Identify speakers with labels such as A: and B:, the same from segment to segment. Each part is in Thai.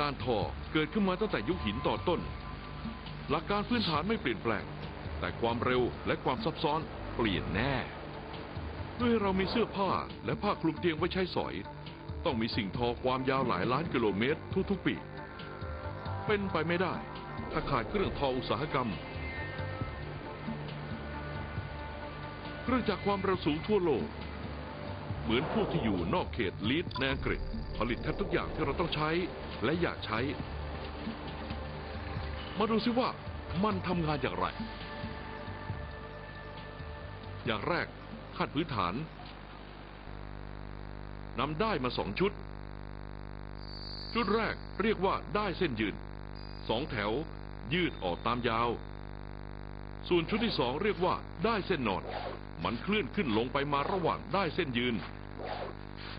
A: การทอเกิดขึ้นมาตั้งแต่ยุคหินต่อต้น หลักการพื้นฐานไม่เปลี่ยนแปลง แต่ความเร็วและความซับซ้อนเปลี่ยนแน่เพื่อให้เรามีเสื้อผ้าและผ้าคลุมเตียงไว้ใช้สอย ต้องมีสิ่งทอความยาวหลายล้านกิโลเมตรทุกๆปี เป็นไปไม่ได้ ถ้าขาดเครื่องทออุตสาหกรรมเครื่องจักความเร็วสูงทั่วโลก เหมือนพวกที่อยู่นอกเขตลีดในอังกฤษ ผลิตแทบทุกอย่างที่เราต้องใช้และอยากใช้ มาดูซิว่ามันทำงานอย่างไร อย่างแรกขั้นพื้นฐานนำได้มาสองชุด ชุดแรกเรียกว่าได้เส้นยืนสองแถวยืดออกตามยาว ส่วนชุดที่สองเรียกว่าได้เส้นนอน มันเคลื่อนขึ้นลงไปมาระหว่างได้เส้นยืน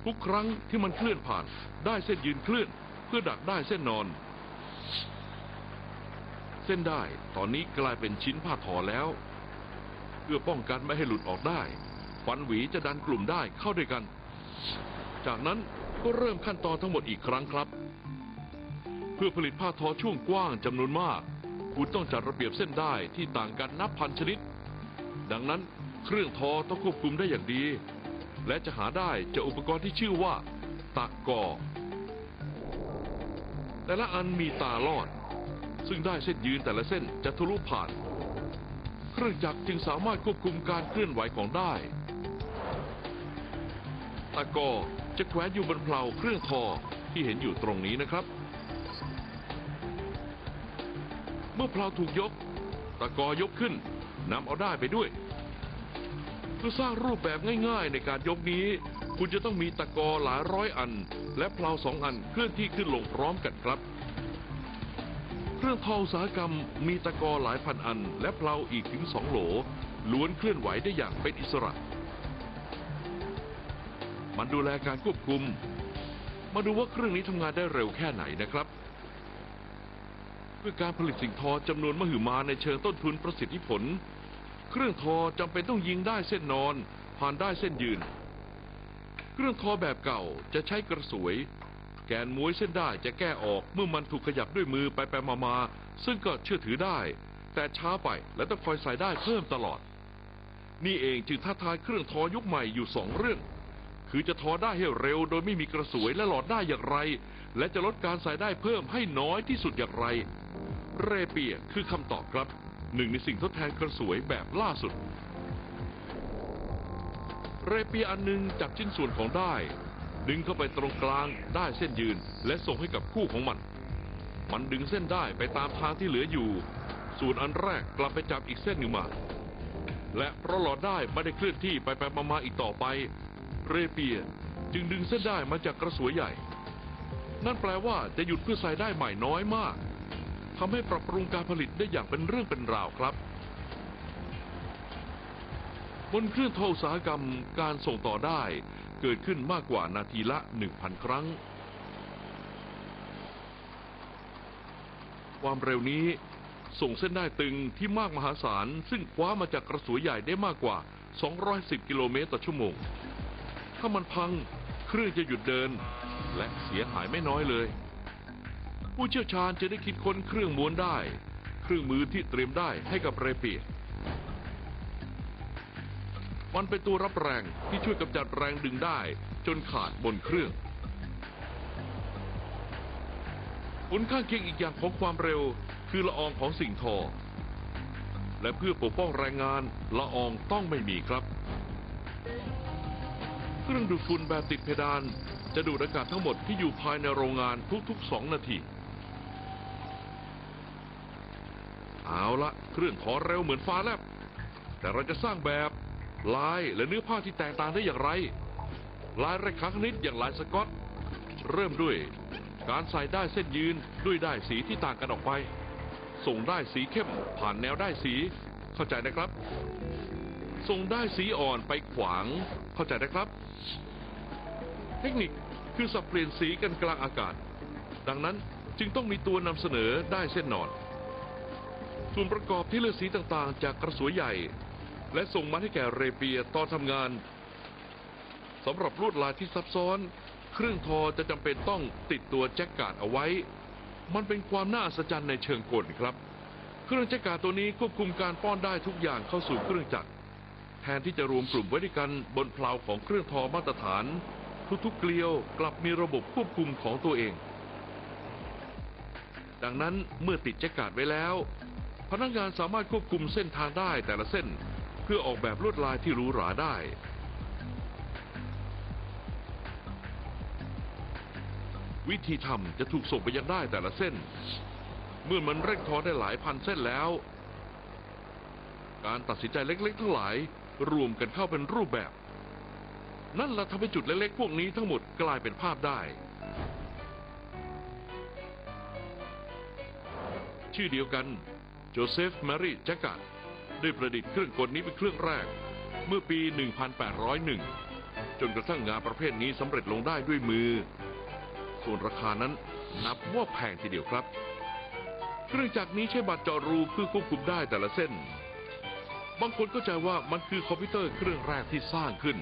A: ทุกครั้งที่มันเคลื่อนผ่านได้เส้นยืนเคลื่อน เพื่อดักได้เส้นนอน เส้นได้ตอนนี้กลายเป็นชิ้นผ้าทอแล้ว เพื่อป้องกันไม่ให้หลุดออกได้ฟันหวีจะดันกลุ่มได้เข้าด้วยกัน จากนั้นก็เริ่มขั้นตอนทั้งหมดอีกครั้งครับ เพื่อผลิตผ้าทอช่วงกว้างจำนวนมาก คุณต้องจัดระเบียบเส้นได้ที่ต่างกันนับพันชนิด ดังนั้นเครื่องทอต้องควบคุมได้อย่างดี และจะหาได้จากอุปกรณ์ที่ชื่อว่าตะกอ แต่ละอันมีตาลอด ซึ่งได้เส้นยืนแต่ละเส้นจะทะลุผ่าน เครื่องจักรจึงสามารถควบคุมการเคลื่อนไหวของได้ ตะกอจะแขวนอยู่บนเพลาเครื่องทอที่เห็นอยู่ตรงนี้นะครับ เมื่อเพลาถูกยก ตะกอยกขึ้นนำเอาได้ไปด้วยเพื่อสร้างรูปแบบง่ายๆ ในการยกนี้ คุณจะต้องมีตะกอหลายร้อยอัน และเพลาสองอันเคลื่อนที่ขึ้นลงพร้อมกันครับ เครื่องทออุตสาหกรรมมีตะกอหลายพันอัน และเพลาอีกถึงสองโหลล้วนเคลื่อนไหวได้อย่างเป็นอิสระ มันดูแลการควบคุม มาดูว่าเครื่องนี้ทำงานได้เร็วแค่ไหนนะครับ เพื่อการผลิตสิ่งทอจำนวนมหึมาในเชิงต้นทุนประสิทธิผล เครื่องทอจำเป็นต้องยิงได้เส้นนอน ผ่านได้เส้นยืน เครื่องทอแบบเก่าจะใช้กระสวย แกนม้วยเส้นได้จะแก้ออกเมื่อมันถูกขยับด้วยมือไปไปมามาซึ่งก็เชื่อถือได้ แต่ช้าไปและต้องคอยใส่ได้เพิ่มตลอด นี่เองจึงท้าทายเครื่องทอยุคใหม่อยู่สองเรื่อง คือจะทอได้ให้เร็วโดยไม่มีกระสวยและหลอดได้อย่างไร และจะลดการใส่ได้เพิ่มให้น้อยที่สุดอย่างไร เรเปียคือคำตอบครับหนึ่งในสิ่งทดแทนกระสวยแบบล่าสุด เรเปียอันหนึ่งจับชิ้นส่วนของได้ ดึงเข้าไปตรงกลางได้เส้นยืน และส่งให้กับคู่ของมัน มันดึงเส้นได้ไปตามทางที่เหลืออยู่ ส่วนอันแรกกลับไปจับอีกเส้นหนึ่งมา และเพราะหลอดได้ไม่ได้เคลื่อนที่ไปไปมามาอีกต่อไป เรเปียจึงดึงเส้นได้มาจากกระสวยใหญ่ นั่นแปลว่าจะหยุดเพื่อใส่ได้ใหม่น้อยมากทำให้ปรับปรุงการผลิตได้อย่างเป็นเรื่องเป็นราวครับ บนเครื่องทออุตสาหกรรมการส่งต่อได้เกิดขึ้นมากกว่านาทีละ 1,000 ครั้ง ความเร็วนี้ส่งเส้นได้ตึงที่มากมหาศาล ซึ่งคว้ามาจากกระสวยใหญ่ได้มากกว่า 210 กิโลเมตรต่อชั่วโมง ถ้ามันพังเครื่องจะหยุดเดิน และเสียหายไม่น้อยเลย ผู้เชี่ยวชาญจะได้คิดค้นเครื่องม้วนได้ เครื่องมือที่เตรียมได้ให้กับเรเปียมันเป็นตัวรับแรงที่ช่วยกำจัดแรงดึงได้ จนขาดบนเครื่องผลข้างเคียงอีกอย่างของความเร็ว คือละอองของสิ่งทอ และเพื่อปกป้องแรงงานละอองต้องไม่มีครับ เครื่องดูดฝุ่นแบบติดเพดาน จะดูดอากาศทั้งหมดที่อยู่ภายในโรงงานทุกๆ 2 นาที เอาละเครื่องทอเร็วเหมือนฟ้าแลบ แต่เราจะสร้างแบบลายและเนื้อผ้าที่แตกต่างได้อย่างไร ลายระฆังคณิตอย่างลายสกอต เริ่มด้วย การใส่ได้เส้นยืนด้วยได้สีที่ต่างกันออกไป ส่งได้สีเข้มผ่านแนวได้สี เข้าใจนะครับ ส่งได้สีอ่อนไปขวาง เข้าใจนะครับ เทคนิคคือสับเปลี่ยนสีกันกลางอากาศ ดังนั้นจึงต้องมีตัวนำเสนอได้เส้นนอนส่วนประกอบที่เลือกสีต่างๆ จากกระสวยใหญ่ และส่งมาให้แก่เรเปียตอนทำงานสำหรับลวดลายที่ซับซ้อน เครื่องทอจะจำเป็นต้องติดตัวแจ็คการ์ดเอาไว้ มันเป็นความน่าอัศจรรย์ในเชิงกลครับ เครื่องแจักรกาตัวนี้ควบคุมการป้อนได้ทุกอย่างเข้าสู่เครื่องจักร แทนที่จะรวมกลุ่มไว้ด้วยกันบนเพลาของเครื่องทอมาตรฐาน ทุกๆเกลียวกลับมีระบบควบคุมของตัวเอง ดังนั้นเมื่อติดแจ็คการ์ดไว้แล้ว พนักงานสามารถควบคุมเส้นทางได้แต่ละเส้นเพื่อออกแบบลวดลายที่หรูหราได้วิธีทำจะถูกส่งไปยังได้แต่ละเส้น เมื่อมันเร่งทอได้หลายพันเส้นแล้ว การตัดสินใจเล็กๆ ทั้งหลาย รวมกันเข้าเป็นรูปแบบ นั่นละทำให้จุดเล็กๆ พวกนี้ทั้งหมดกลายเป็นภาพได้ ชื่อเดียวกัน โจเซฟแมรี่แจ็คกัดได้ประดิษฐ์เครื่องกลนี้เป็นเครื่องแรก เมื่อปี 1801 จนกระทั่งงานประเภทนี้สำเร็จลงได้ด้วยมือ ส่วนราคานั้นนับว่าแพงทีเดียวครับ เครื่องจักรนี้ใช้บัตรจาะรูเพื่อควบคุมได้แต่ละเส้น บางคนเข้าใจว่ามันคือคอมพิวเตอร์เครื่องแรกที่สร้างขึ้น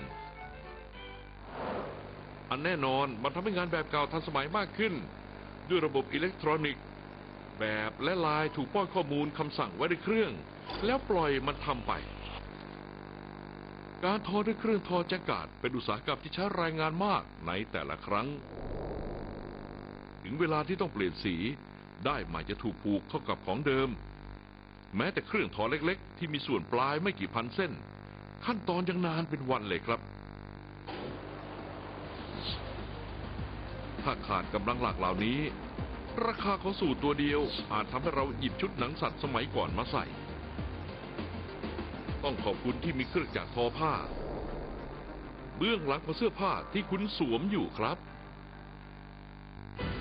A: อันแน่นอนมันทำให้งานแบบเก่าทันสมัยมากขึ้น ด้วยระบบอิเล็กทรอนิกส์แบบและลายถูกป้อนข้อมูลคำสั่งไว้ในเครื่อง แล้วปล่อยมันทำไป การทอด้วยเครื่องทอแจกาดเป็นอุตสาหกรรมที่ใช้แรงงานมากในแต่ละครั้ง ถึงเวลาที่ต้องเปลี่ยนสี ได้ใหม่จะถูกผูกเข้ากับของเดิม แม้แต่เครื่องทอเล็กๆ ที่มีส่วนปลายไม่กี่พันเส้น ขั้นตอนยังนานเป็นวันเลยครับ ถ้าขาดกำลังหลักเหล่านี้ ราคาของสูตรตัวเดียวอาจทำให้เราหยิบชุดหนังสัตว์สมัยก่อนมาใส่ ต้องขอบคุณที่มีเครื่องจักรทอผ้า เบื้องหลังของเสื้อผ้าที่คุณสวมอยู่ครับ